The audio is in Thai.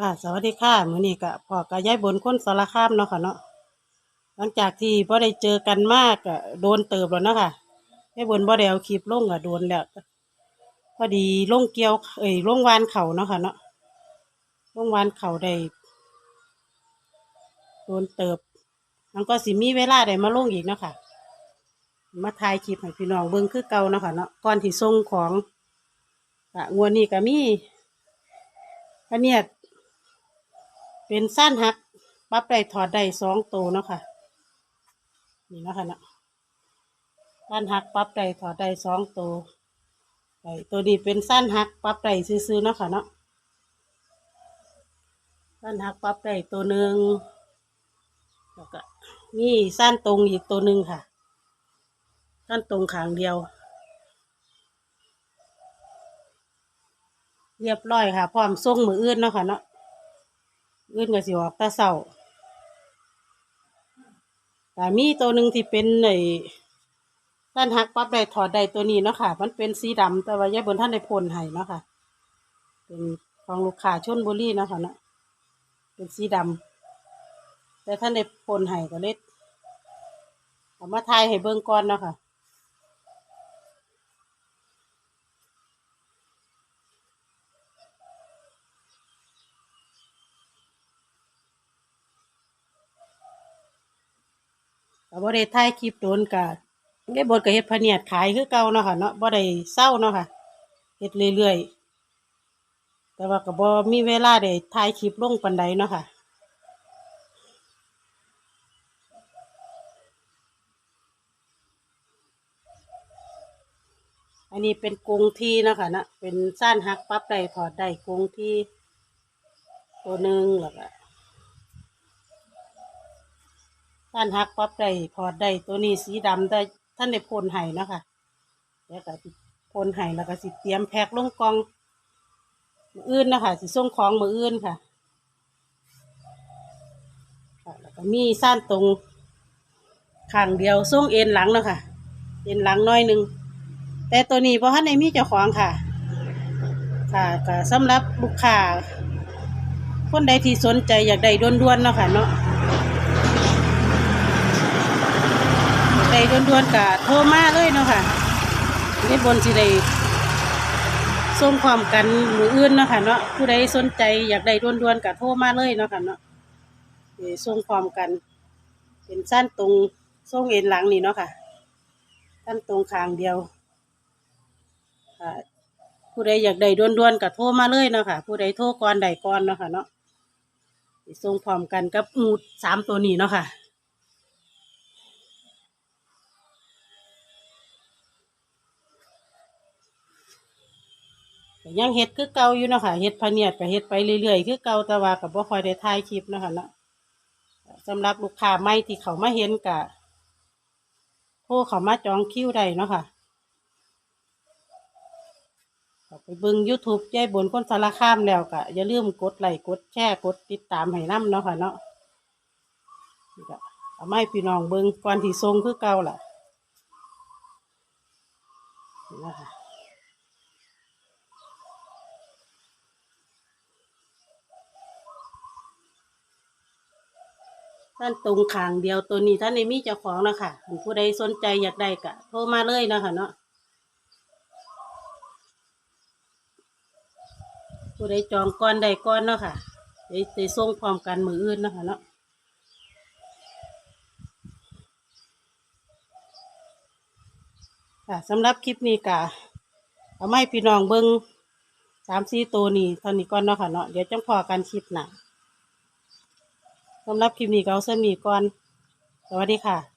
ค่ะสวัสดีค่ะมื้อนี้ก็พ่อกับยายบนคนสารคามเนาะค่ะเนาะหลังจากที่บ่ได้เจอกันมากก็โดนเติบแล้วเนาะค่ะยายบนบ่ได้เอาคลิปลงก็โดนแล้วพอดีลงเกี่ยว เอ้ยลงวานเข่าเนาะค่ะเนาะลงวานเข่าได้โดนเติบมันก็สิมีเวลาได้มาลงอีกเนาะค่ะมาถ่ายคลิปให้พี่น้องเบิ่งคือเก่าเนาะค่ะเนาะก่อนที่ส่งของก็งวดนี้ก็มีอันเนี้ย เป็นสั้นหักปรับได้ถอดได้สองตัวเนาะค่ะ นี่เนาะคะเนาะสั้นหักปรับได้ถอดได้สองตัวไอตัวนี้เป็นสั้นหักปรับได้ซื้อๆเนาะค่ะเนาะสั้นหักปรับได้ตัวหนึ่งแล้วก็นี่สั้นตรงอีกตัวหนึ่งค่ะสั้นตรงขางเดียว เรียบร้อยค่ะ พร้อมส่งมืออื่นเนาะค่ะเนาะ อื่นก็สิออกตาเศร้าแต่มีตัวหนึ่งที่เป็นไอ้ด้านหักปั๊บได้ถอดได้ตัวนี้เนาะค่ะ มันเป็นสีดำแต่ว่าย่ายบนท่านได้พ่นให้เนาะค่ะ เป็นของลูกค้าชนบุรีเนาะค่ะเนาะเป็นสีดำแต่ท่านได้พ่นให้ก็เล็ดเอามาทายให้เบิ่งก่อนเนาะค่ะ ก็บ่ได้ถ่ายคลิปโดนกะได้บทก็เฮ็ดพะเนียดขายคือเก่าเนาะค่ะเนาะบ่ได้เศร้าเนาะค่ะเฮ็ดเรื่อยๆแต่ว่าก็บ่มีเวลาได้ถ่ายคลิปลงปานใดเนาะค่ะอันนี้เป็นกรงที่เนาะค่ะเนาะเป็นซ่านหักปั๊บได้ถอดได้กรงที่ตัวหนึ่งแล้วก็ท่านฮักปั๊บได้พอดได้ตัวนี้สีดำได้ท่านได้พ่นไห้เนาะคะแล้วก็พ่นไห้แล้วก็สิเตรียมแพ็คลงกองมืออื่นนะคะสิส่งของมืออื่นค่ะแล้วก็มีสั้นตรงข้างเดียวส่งเอ็นหลังเนาะค่ะเอ็นหลังน้อยหนึ่งแต่ตัวนี้เพราะท่านในมีเจ้าของค่ะ ค่ะก็สำหรับลูกค้าคนใดที่สนใจอยากได้ด่วนๆเนาะค่ะเนาะ ด้ด่วนๆกะโทรมาเลยเนาะค่ะในบนสิได้ส่งความกันมืออื่นเนาะค่ะเนาะผู้ใดสนใจอยากได้ด่วนๆกะโทรมาเลยเนาะค่ะเนาะส่งความกัน เป็นสั้นตรงส่งเอ็นหลังนี่เนาะค่ะสั้นตรงคางเดียวค่ะผู้ใดอยากได้ด่วนๆกะโทรมาเลยเนาะค่ะ ผู้ใดโทรก่อนใดก่อนเนาะค่ะเนาะส่งพร้อมกันกับหมูสามตัวนี้เนาะค่ะ ยังเฮ็ดคือเก่าอยู่เนาะค่ะเฮ็ดพะเนียดก็เฮ็ดไปเรื่อยๆคือเก่าแต่ว่าก็บ่ค่อยได้ถ่ายคลิปเนาะค่ะเนาะสำหรับลูกค้าใหม่ที่เขามาเห็นก็โทรเขามาจองคิวได้เนาะค่ะไปเบิ่ง YouTube ยายบนคนสารคามแล้วก็อย่าลืมกดไลค์กดแชร์กดติดตามให้น้ำเนาะค่ะเนาะเอามาให้พี่น้องเบิ่งก่อนที่ส่งคือเก่าล่ะนะคะ ท่านตรงขางเดียวตัวนี้ท่านในมีเจ้าของนะคะผู้ใดสนใจอยากได้ก็โทรมาเลยนะคะเนาะผู้ใดจองก่อนใดก่อนเนาะค่ะเดี๋ยวจะส่งพร้อมกันมืออื่นเนาะคะเนาะค่ะสำหรับคลิปนี้ก็เอาไม่พี่น้องเบิ้งสามสี่ตัวนี้เท่านี้ก่อนเนาะค่ะเนาะเดี๋ยวจังพอกันคลิปหน้า สำหรับคลิปนี้ก็เอาเส้นหมี่ก่อน สวัสดีค่ะ